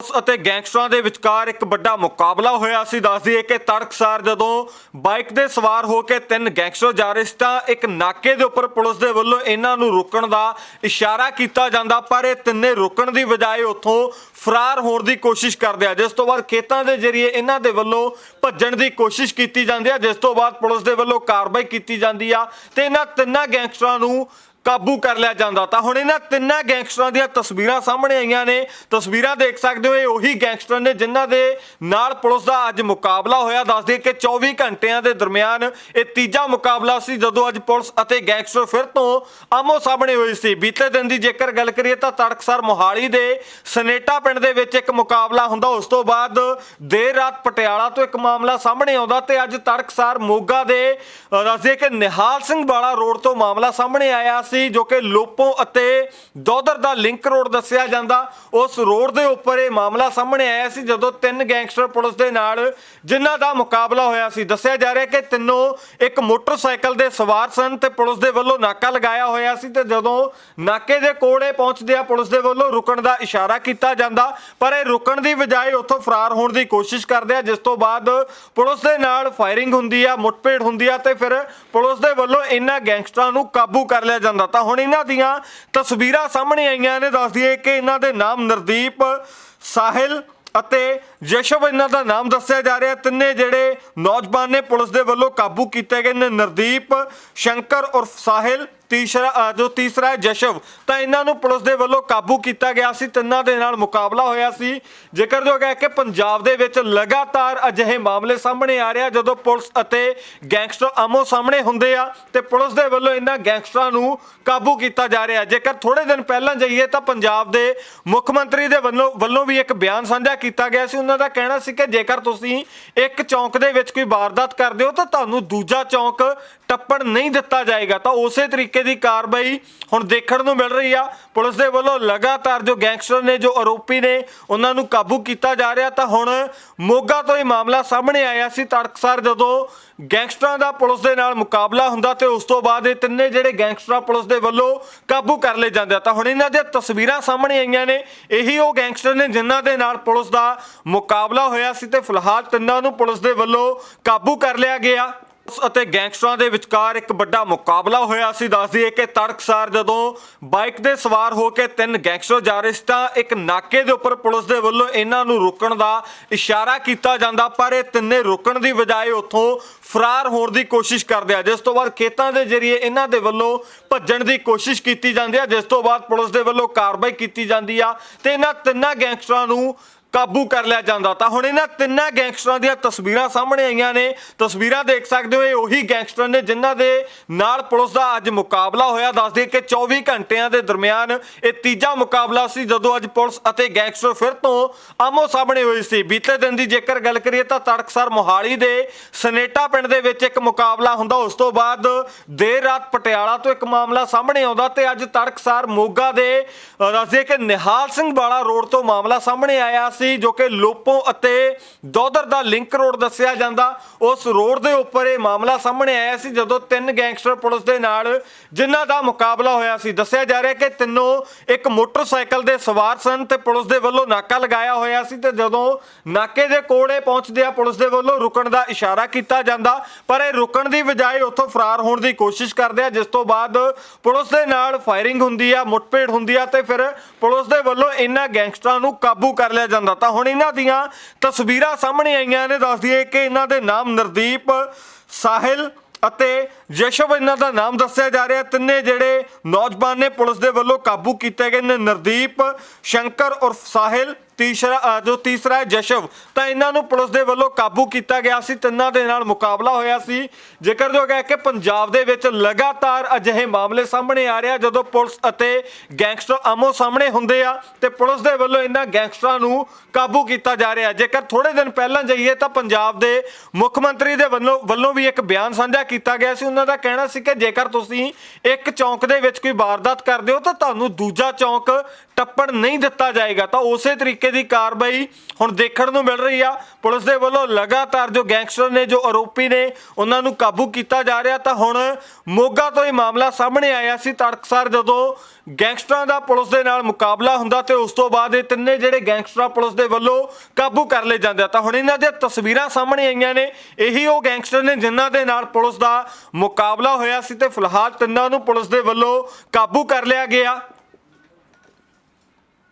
Police ਅਤੇ ਗੈਂਗਸਟਰਾਂ ਦੇ ਵਿਚਕਾਰ ਇੱਕ ਵੱਡਾ ਮੁਕਾਬਲਾ ਹੋਇਆ ਸੀ। ਦੱਸ ਦਈਏ ਕਿ ਤੜਕਸਾਰ ਜਦੋਂ ਬਾਈਕ ਦੇ ਸਵਾਰ ਹੋ ਕੇ ਤਿੰਨ ਗੈਂਗਸਟਰ ਜਾ ਰਹੇ ਸੀ ਤਾਂ ਇੱਕ ਨਾਕੇ ਦੇ ਉੱਪਰ ਪੁਲਿਸ ਦੇ ਵੱਲੋਂ ਇਹਨਾਂ ਨੂੰ ਰੋਕਣ ਦਾ ਇਸ਼ਾਰਾ ਕੀਤਾ ਜਾਂਦਾ, ਪਰ ਇਹ ਤਿੰਨੇ ਰੁਕਣ ਦੀ ਬਜਾਏ ਉੱਥੋਂ ਫਰਾਰ ਹੋਣ ਦੀ ਕੋਸ਼ਿਸ਼ ਕਰਦੇ ਆ। ਜਿਸ ਤੋਂ ਬਾਅਦ ਖੇਤਾਂ ਦੇ ਜ਼ਰੀਏ ਇਹਨਾਂ ਦੇ ਵੱਲੋਂ ਭੱਜਣ ਦੀ ਕੋਸ਼ਿਸ਼ ਕੀਤੀ ਜਾਂਦੀ ਹੈ ਜਿਸ ਤੋਂ ਬਾਅਦ ਪੁਲਿਸ ਦੇ ਵੱਲੋਂ ਕਾਰਵਾਈ ਕੀਤੀ ਜਾਂਦੀ ਆ ਤੇ ਇਹਨਾਂ ਤਿੰਨਾਂ ਗੈਂਗਸਟਰਾਂ ਨੂੰ ਕਾਬੂ ਕਰ ਲਿਆ ਜਾਂਦਾ। ਤਾਂ ਹੁਣ ਇਹਨਾਂ ਤਿੰਨਾਂ ਗੈਂਗਸਟਰਾਂ ਦੀਆਂ ਤਸਵੀਰਾਂ ਸਾਹਮਣੇ ਆਈਆਂ ਨੇ। ਤਸਵੀਰਾਂ ਦੇਖ ਸਕਦੇ ਹੋ ਇਹ ਉਹੀ ਗੈਂਗਸਟਰ ਨੇ ਜਿਨ੍ਹਾਂ ਦੇ ਨਾਲ ਪੁਲਿਸ ਦਾ ਅੱਜ ਮੁਕਾਬਲਾ ਹੋਇਆ। ਦੱਸਦੇ ਕਿ 24 ਘੰਟਿਆਂ ਦੇ ਦਰਮਿਆਨ ਇਹ ਤੀਜਾ ਮੁਕਾਬਲਾ ਸੀ ਜਦੋਂ ਅੱਜ ਪੁਲਿਸ ਅਤੇ ਗੈਂਗਸਟਰ ਫਿਰ ਤੋਂ ਆਮੋ ਸਾਹਮਣੇ ਹੋਈ ਸੀ। ਬੀਤੇ ਦਿਨ ਦੀ ਜੇਕਰ ਗੱਲ ਕਰੀਏ ਤਾਂ ਤੜਕਸਰ ਮੋਹਾਲੀ ਦੇ ਸਨੇਟਾ ਪਿੰਡ ਦੇ ਵਿੱਚ ਇੱਕ ਮੁਕਾਬਲਾ ਹੁੰਦਾ। ਉਸ ਤੋਂ ਬਾਅਦ ਦੇਰ ਰਾਤ ਪਟਿਆਲਾ ਤੋਂ ਇੱਕ ਮਾਮਲਾ ਸਾਹਮਣੇ ਆਉਂਦਾ ਤੇ ਅੱਜ ਤੜਕਸਰ ਮੋਗਾ ਦੇ ਅ, ਦੱਸਦੇ ਕਿ ਨਿਹਾਲ ਸਿੰਘ ਵਾਲਾ ਰੋਡ ਤੋਂ ਮਾਮਲਾ ਸਾਹਮਣੇ ਆਇਆ ਸੀ ਜੋ ਕਿ ਲੋਪੋ ਅਤੇ ਦੋਦਰ ਦਾ ਲਿੰਕ ਰੋਡ ਦੱਸਿਆ ਜਾਂਦਾ। ਉਸ ਰੋਡ ਦੇ ਉੱਪਰ ਇਹ ਮਾਮਲਾ ਸਾਹਮਣੇ ਆਇਆ ਸੀ ਜਦੋਂ ਤਿੰਨ ਗੈਂਗਸਟਰ ਪੁਲਿਸ ਦੇ ਨਾਲ ਜਿਨ੍ਹਾਂ ਦਾ ਮੁਕਾਬਲਾ ਹੋਇਆ ਸੀ। ਦੱਸਿਆ ਜਾ ਰਿਹਾ ਕਿ ਤਿੰਨੋਂ ਇੱਕ ਮੋਟਰਸਾਈਕਲ ਦੇ ਸਵਾਰ ਸਨ ਤੇ ਪੁਲਿਸ ਦੇ ਵੱਲੋਂ ਨਾਕਾ ਲਗਾਇਆ ਹੋਇਆ ਸੀ ਤੇ ਜਦੋਂ ਨਾਕੇ ਦੇ ਕੋਲੇ ਪਹੁੰਚਦੇ ਆ, ਪੁਲਿਸ ਦੇ ਵੱਲੋਂ ਰੁਕਣ ਦਾ ਇਸ਼ਾਰਾ ਕੀਤਾ ਜਾਂਦਾ। ਪਰ ਇਹ ਰੁਕਣ ਦੀ ਬਜਾਏ ਉੱਥੋਂ ਫਰਾਰ ਹੋਣ ਦੀ ਕੋਸ਼ਿਸ਼ ਕਰਦੇ ਆ, ਜਿਸ ਤੋਂ ਬਾਅਦ ਪੁਲਿਸ ਦੇ ਨਾਲ ਫਾਇਰਿੰਗ ਹੁੰਦੀ ਆ, ਮੁੱਠਭੇੜ ਹੁੰਦੀ ਆ ਤੇ ਫਿਰ ਪੁਲਿਸ ਦੇ ਵੱਲੋਂ ਇਹਨਾਂ ਗੈਂਗਸਟਰਾਂ ਨੂੰ ਕਾਬੂ ਕਰ ਲਿਆ ਜਾਂਦਾ। ਤਾਂ ਹੁਣ ਇਹਨਾਂ ਦੀਆਂ ਤਸਵੀਰਾਂ ਸਾਹਮਣੇ ਆਈਆਂ ਨੇ। ਦੱਸ ਦਈਏ ਕਿ ਇਹਨਾਂ ਦੇ ਨਾਮ ਨਰਦੀਪ, ਸਾਹਿਲ ਅਤੇ ਜਸ਼ਵ ਇਹਨਾਂ ਦਾ ਨਾਮ ਦੱਸਿਆ ਜਾ ਰਿਹਾ। ਤਿੰਨੇ ਜਿਹੜੇ ਨੌਜਵਾਨ ਨੇ ਪੁਲਿਸ ਦੇ ਵੱਲੋਂ ਕਾਬੂ ਕੀਤੇ ਗਏ ਨੇ। ਨਰਦੀਪ, ਸ਼ੰਕਰ ਉਰਫ ਸਾਹਿਲ ਤੀਸਰਾ ਅ, ਜੋ ਤੀਸਰਾ ਹੈ ਜਸ਼ਵ ਤਾਂ ਇਹਨਾਂ ਨੂੰ ਪੁਲਿਸ ਦੇ ਵੱਲੋਂ ਕਾਬੂ ਕੀਤਾ ਗਿਆ ਸੀ ਤਿੰਨਾਂ ਦੇ ਨਾਲ ਮੁਕਾਬਲਾ ਹੋਇਆ ਸੀ। ਜ਼ਿਕਰ ਜੋ ਹੈ ਕਿ ਪੰਜਾਬ ਦੇ ਵਿੱਚ ਲਗਾਤਾਰ ਅਜਿਹੇ ਮਾਮਲੇ ਸਾਹਮਣੇ ਆ ਰਿਹਾ ਜਦੋਂ ਪੁਲਿਸ ਅਤੇ ਗੈਂਗਸਟਰ ਆਮੋ ਸਾਹਮਣੇ ਹੁੰਦੇ ਆ ਤੇ ਪੁਲਿਸ ਦੇ ਵੱਲੋਂ ਇਹਨਾਂ ਗੈਂਗਸਟਰਾਂ ਨੂੰ ਕਾਬੂ ਕੀਤਾ ਜਾ ਰਿਹਾ। ਜੇਕਰ ਥੋੜੇ ਦਿਨ ਪਹਿਲਾਂ ਜਾਈਏ ਤਾਂ ਪੰਜਾਬ ਦੇ ਮੁੱਖ ਮੰਤਰੀ ਦੇ ਵੱਲੋਂ ਵੱਲੋਂ ਵੀ ਇੱਕ ਬਿਆਨ ਸਾਂਝਾ ਕੀਤਾ ਗਿਆ ਸੀ। ਉਹਨਾਂ ਦਾ ਕਹਿਣਾ ਸੀ ਕਿ ਜੇਕਰ ਤੁਸੀਂ ਇੱਕ ਚੌਂਕ ਦੇ ਵਿੱਚ ਕੋਈ ਵਾਰਦਾਤ ਕਰਦੇ ਹੋ ਤਾਂ ਤੁਹਾਨੂੰ ਦੂਜਾ ਚੌਂਕ ਟੱਪਣ ਨਹੀਂ ਦਿੱਤਾ ਜਾਏਗਾ। ਤਾਂ ਉਸੇ ਤਰੀਕੇ ਦੀ ਕਾਰਵਾਈ ਹੁਣ ਦੇਖਣ ਨੂੰ ਮਿਲ ਰਹੀ ਆ। ਪੁਲਿਸ ਦੇ ਵੱਲੋਂ ਲਗਾਤਾਰ ਜੋ ਗੈਂਗਸਟਰ ਨੇ, ਜੋ ਆਰੋਪੀ ਨੇ, ਉਹਨਾਂ ਨੂੰ ਕਾਬੂ ਕੀਤਾ ਜਾ ਰਿਹਾ। ਤਾਂ ਹੁਣ ਮੋਗਾ ਤੋਂ ਇਹ ਮਾਮਲਾ ਸਾਹਮਣੇ ਆਇਆ ਸੀ। ਤੜਕਸਾਰ ਜਦੋਂ ਗੈਂਗਸਟਰਾਂ ਦਾ ਪੁਲਿਸ ਦੇ ਨਾਲ ਮੁਕਾਬਲਾ ਹੁੰਦਾ ਤੇ ਉਸ ਤੋਂ ਬਾਅਦ ਇਹ ਤਿੰਨੇ ਜਿਹੜੇ ਗੈਂਗਸਟਰਾਂ ਪੁਲਿਸ ਦੇ ਵੱਲੋਂ ਕਾਬੂ ਕਰ ਲਏ ਜਾਂਦੇ ਆ। ਤਾਂ ਹੁਣ ਇਹਨਾਂ ਦੀਆਂ ਤਸਵੀਰਾਂ ਸਾਹਮਣੇ ਆਈਆਂ ਨੇ। ਇਹੀ ਉਹ ਗੈਂਗਸਟਰ ਨੇ ਜਿਨ੍ਹਾਂ ਦੇ ਨਾਲ ਪੁਲਿਸ ਦਾ ਮੁਕਾਬਲਾ ਹੋਇਆ ਸੀ ਤੇ ਫਿਲਹਾਲ ਤਿੰਨਾਂ ਨੂੰ ਪੁਲਿਸ ਦੇ ਵੱਲੋਂ ਕਾਬੂ ਕਰ ਲਿਆ ਗਿਆ। ਅਤੇ ਗੈਂਗਸਟਰਾਂ ਦੇ ਵਿਚਕਾਰ ਇੱਕ ਵੱਡਾ ਮੁਕਾਬਲਾ ਹੋਇਆ ਸੀ। ਦੱਸ ਦਈਏ ਕਿ ਤੜਕਸਾਰ ਜਦੋਂ ਬਾਈਕ ਦੇ ਸਵਾਰ ਹੋ ਕੇ ਤਿੰਨ ਗੈਂਗਸਟਰ ਜਾ ਰਹੇ ਸੀ ਤਾਂ ਇੱਕ ਨਾਕੇ ਦੇ ਉੱਪਰ ਪੁਲਿਸ ਦੇ ਵੱਲੋਂ ਇਹਨਾਂ ਨੂੰ ਰੋਕਣ ਦਾ ਇਸ਼ਾਰਾ ਕੀਤਾ ਜਾਂਦਾ, ਪਰ ਇਹ ਤਿੰਨੇ ਰੁਕਣ ਦੀ ਬਜਾਏ ਉੱਥੋਂ ਫਰਾਰ ਹੋਣ ਦੀ ਕੋਸ਼ਿਸ਼ ਕਰਦੇ ਆ। ਜਿਸ ਤੋਂ ਬਾਅਦ ਖੇਤਾਂ ਦੇ ਜ਼ਰੀਏ ਇਹਨਾਂ ਦੇ ਵੱਲੋਂ ਭੱਜਣ ਦੀ ਕੋਸ਼ਿਸ਼ ਕੀਤੀ ਜਾਂਦੀ ਆ, ਜਿਸ ਤੋਂ ਬਾਅਦ ਪੁਲਿਸ ਦੇ ਵੱਲੋਂ ਕਾਰਵਾਈ ਕੀਤੀ ਜਾਂਦੀ ਆ ਤੇ ਇਹਨਾਂ ਤਿੰਨਾਂ ਗੈਂਗਸਟਰਾਂ ਨੂੰ ਕਾਬੂ ਕਰ ਲਿਆ ਜਾਂਦਾ। ਤਾਂ ਹੁਣ ਇਹਨਾਂ ਤਿੰਨਾਂ ਗੈਂਗਸਟਰਾਂ ਦੀਆਂ ਤਸਵੀਰਾਂ ਸਾਹਮਣੇ ਆਈਆਂ ਨੇ। ਤਸਵੀਰਾਂ ਦੇਖ ਸਕਦੇ ਹੋ ਇਹ ਉਹੀ ਗੈਂਗਸਟਰ ਨੇ ਜਿਨ੍ਹਾਂ ਦੇ ਨਾਲ ਪੁਲਿਸ ਦਾ ਅੱਜ ਮੁਕਾਬਲਾ ਹੋਇਆ। ਦੱਸਦੇ ਕਿ 24 ਘੰਟਿਆਂ ਦੇ ਦਰਮਿਆਨ ਇਹ ਤੀਜਾ ਮੁਕਾਬਲਾ ਸੀ ਜਦੋਂ ਅੱਜ ਪੁਲਿਸ ਅਤੇ ਗੈਂਗਸਟਰ ਫਿਰ ਤੋਂ ਆਮੋ ਸਾਹਮਣੇ ਹੋਈ ਸੀ। ਬੀਤੇ ਦਿਨ ਦੀ ਜੇਕਰ ਗੱਲ ਕਰੀਏ ਤਾਂ ਤੜਕਸਰ ਮੋਹਾਲੀ ਦੇ ਸਨੇਟਾ ਪਿੰਡ ਦੇ ਵਿੱਚ ਇੱਕ ਮੁਕਾਬਲਾ ਹੁੰਦਾ। ਉਸ ਤੋਂ ਬਾਅਦ ਦੇਰ ਰਾਤ ਪਟਿਆਲਾ ਤੋਂ ਇੱਕ ਮਾਮਲਾ ਸਾਹਮਣੇ ਆਉਂਦਾ ਤੇ ਅੱਜ ਤੜਕਸਰ ਮੋਗਾ ਦੇ ਅ, ਦੱਸਦੇ ਕਿ ਨਿਹਾਲ ਸਿੰਘ ਵਾਲਾ ਰੋਡ ਤੋਂ ਮਾਮਲਾ ਸਾਹਮਣੇ ਆਇਆ ਸੀ ਜੋ ਕਿ ਲੋਪੋ ਅਤੇ ਦੋਦਰ ਦਾ ਲਿੰਕ ਰੋਡ ਦੱਸਿਆ ਜਾਂਦਾ। ਉਸ ਰੋਡ ਦੇ ਉੱਪਰ ਇਹ ਮਾਮਲਾ ਸਾਹਮਣੇ ਆਇਆ ਸੀ ਜਦੋਂ ਤਿੰਨ ਗੈਂਗਸਟਰ ਪੁਲਿਸ ਦੇ ਨਾਲ ਜਿਨ੍ਹਾਂ ਦਾ ਮੁਕਾਬਲਾ ਹੋਇਆ ਸੀ। ਦੱਸਿਆ ਜਾ ਰਿਹਾ ਕਿ ਤਿੰਨੋਂ ਇੱਕ ਮੋਟਰਸਾਈਕਲ ਦੇ ਸਵਾਰ ਸਨ ਤੇ ਪੁਲਿਸ ਦੇ ਵੱਲੋਂ ਨਾਕਾ ਲਗਾਇਆ ਹੋਇਆ ਸੀ ਤੇ ਜਦੋਂ ਨਾਕੇ ਦੇ ਕੋਲੇ ਪਹੁੰਚਦੇ ਆ ਪੁਲਿਸ ਦੇ ਵੱਲੋਂ ਰੁਕਣ ਦਾ ਇਸ਼ਾਰਾ ਕੀਤਾ ਜਾਂਦਾ। ਪਰ ਇਹ ਰੁਕਣ ਦੀ ਬਜਾਏ ਉੱਥੋਂ ਫਰਾਰ ਹੋਣ ਦੀ ਕੋਸ਼ਿਸ਼ ਕਰਦੇ ਆ। ਜਿਸ ਤੋਂ ਬਾਅਦ ਪੁਲਿਸ ਦੇ ਨਾਲ ਫਾਇਰਿੰਗ ਹੁੰਦੀ ਆ, ਮੁੱਠਭੇੜ ਹੁੰਦੀ ਆ ਤੇ ਫਿਰ ਪੁਲਿਸ ਦੇ ਵੱਲੋਂ ਇਹਨਾਂ ਗੈਂਗਸਟਰਾਂ ਨੂੰ ਕਾਬੂ ਕਰ ਲਿਆ ਜਾਂਦਾ। ਤਾਂ ਹੁਣ ਇਹਨਾਂ ਦੀਆਂ ਤਸਵੀਰਾਂ ਸਾਹਮਣੇ ਆਈਆਂ ਨੇ। ਦੱਸ ਕਿ ਇਹਨਾਂ ਦੇ ਨਾਮ ਨਰਦੀਪ, ਸਾਹਿਲ ਅਤੇ ਜਸ਼ਵ ਇਹਨਾਂ ਦਾ ਨਾਮ ਦੱਸਿਆ ਜਾ ਰਿਹਾ। ਤਿੰਨੇ ਜਿਹੜੇ ਨੌਜਵਾਨ ਨੇ ਪੁਲਿਸ ਦੇ ਵੱਲੋਂ ਕਾਬੂ ਕੀਤੇ ਗਏ ਨੇ। ਨਰਦੀਪ, ਸ਼ੰਕਰ ਉਰਫ ਸਾਹਿਲ ਤੀਸਰਾ ਜੋ ਤੀਸਰਾ ਹੈ ਜਸ਼ਵ, ਤਾਂ ਇਹਨਾਂ ਨੂੰ ਪੁਲਿਸ ਦੇ ਵੱਲੋਂ ਕਾਬੂ ਕੀਤਾ ਗਿਆ ਸੀ, ਤਿੰਨਾਂ ਦੇ ਨਾਲ ਮੁਕਾਬਲਾ ਹੋਇਆ ਸੀ। ਜੇਕਰ ਜੋ ਹੈ ਕਿ ਪੰਜਾਬ ਦੇ ਵਿੱਚ ਲਗਾਤਾਰ ਅਜਿਹੇ ਮਾਮਲੇ ਸਾਹਮਣੇ ਆ ਰਿਹਾ ਜਦੋਂ ਪੁਲਿਸ ਅਤੇ ਗੈਂਗਸਟਰ ਆਮੋ ਸਾਹਮਣੇ ਹੁੰਦੇ ਆ, ਤੇ ਪੁਲਿਸ ਦੇ ਵੱਲੋਂ ਇਹਨਾਂ ਗੈਂਗਸਟਰਾਂ ਨੂੰ ਕਾਬੂ ਕੀਤਾ ਜਾ ਰਿਹਾ। ਜੇਕਰ ਥੋੜੇ ਦਿਨ ਪਹਿਲਾਂ ਜਾਈਏ, ਤਾਂ ਪੰਜਾਬ ਦੇ ਮੁੱਖ ਮੰਤਰੀ ਦੇ ਵੱਲੋਂ ਵੱਲੋਂ ਵੀ ਇੱਕ ਬਿਆਨ ਸਾਂਝਾ ਕੀਤਾ ਗਿਆ ਸੀ। ਉਹਨਾਂ ਦਾ ਕਹਿਣਾ ਸੀ ਕਿ ਜੇਕਰ ਤੁਸੀਂ ਇੱਕ ਚੌਂਕ ਦੇ ਵਿੱਚ ਕੋਈ ਵਾਰਦਾਤ ਕਰਦੇ ਹੋ, ਤਾਂ ਤੁਹਾਨੂੰ ਦੂਜਾ ਚੌਂਕ ਟੱਪਣ ਨਹੀਂ ਦਿੱਤਾ ਜਾਏਗਾ। ਤਾਂ ਉਸੇ ਤਰੀਕੇ ਦੀ ਕਾਰਵਾਈ ਹੁਣ ਦੇਖਣ ਨੂੰ ਮਿਲ ਰਹੀ ਆ। ਪੁਲਿਸ ਦੇ ਵੱਲੋਂ ਲਗਾਤਾਰ ਜੋ ਗੈਂਗਸਟਰ ਨੇ, ਜੋ ਆਰੋਪੀ ਨੇ, ਉਹਨਾਂ ਨੂੰ ਕਾਬੂ ਕੀਤਾ ਜਾ ਰਿਹਾ। ਤਾਂ ਹੁਣ ਮੋਗਾ ਤੋਂ ਇਹ ਮਾਮਲਾ ਸਾਹਮਣੇ ਆਇਆ ਸੀ ਤੜਕਸਾਰ ਜਦੋਂ ਗੈਂਗਸਟਰਾਂ ਦਾ ਪੁਲਿਸ ਦੇ ਨਾਲ ਮੁਕਾਬਲਾ ਹੁੰਦਾ ਤੇ ਉਸ ਤੋਂ ਬਾਅਦ ਇਹ ਤਿੰਨੇ ਜਿਹੜੇ ਗੈਂਗਸਟਰਾਂ ਪੁਲਿਸ ਦੇ ਵੱਲੋਂ ਕਾਬੂ ਕਰ ਲਏ ਜਾਂਦੇ ਆ। ਤਾਂ ਹੁਣ ਇਹਨਾਂ ਦੀਆਂ ਤਸਵੀਰਾਂ ਸਾਹਮਣੇ ਆਈਆਂ ਨੇ। ਇਹੀ ਉਹ ਗੈਂਗਸਟਰ ਨੇ ਜਿਨ੍ਹਾਂ ਦੇ ਨਾਲ ਪੁਲਿਸ ਦਾ ਮੁਕਾਬਲਾ ਹੋਇਆ ਸੀ ਤੇ ਫਿਲਹਾਲ ਤਿੰਨਾਂ ਨੂੰ ਪੁਲਿਸ ਦੇ ਵੱਲੋਂ ਕਾਬੂ ਕਰ ਲਿਆ ਗਿਆ।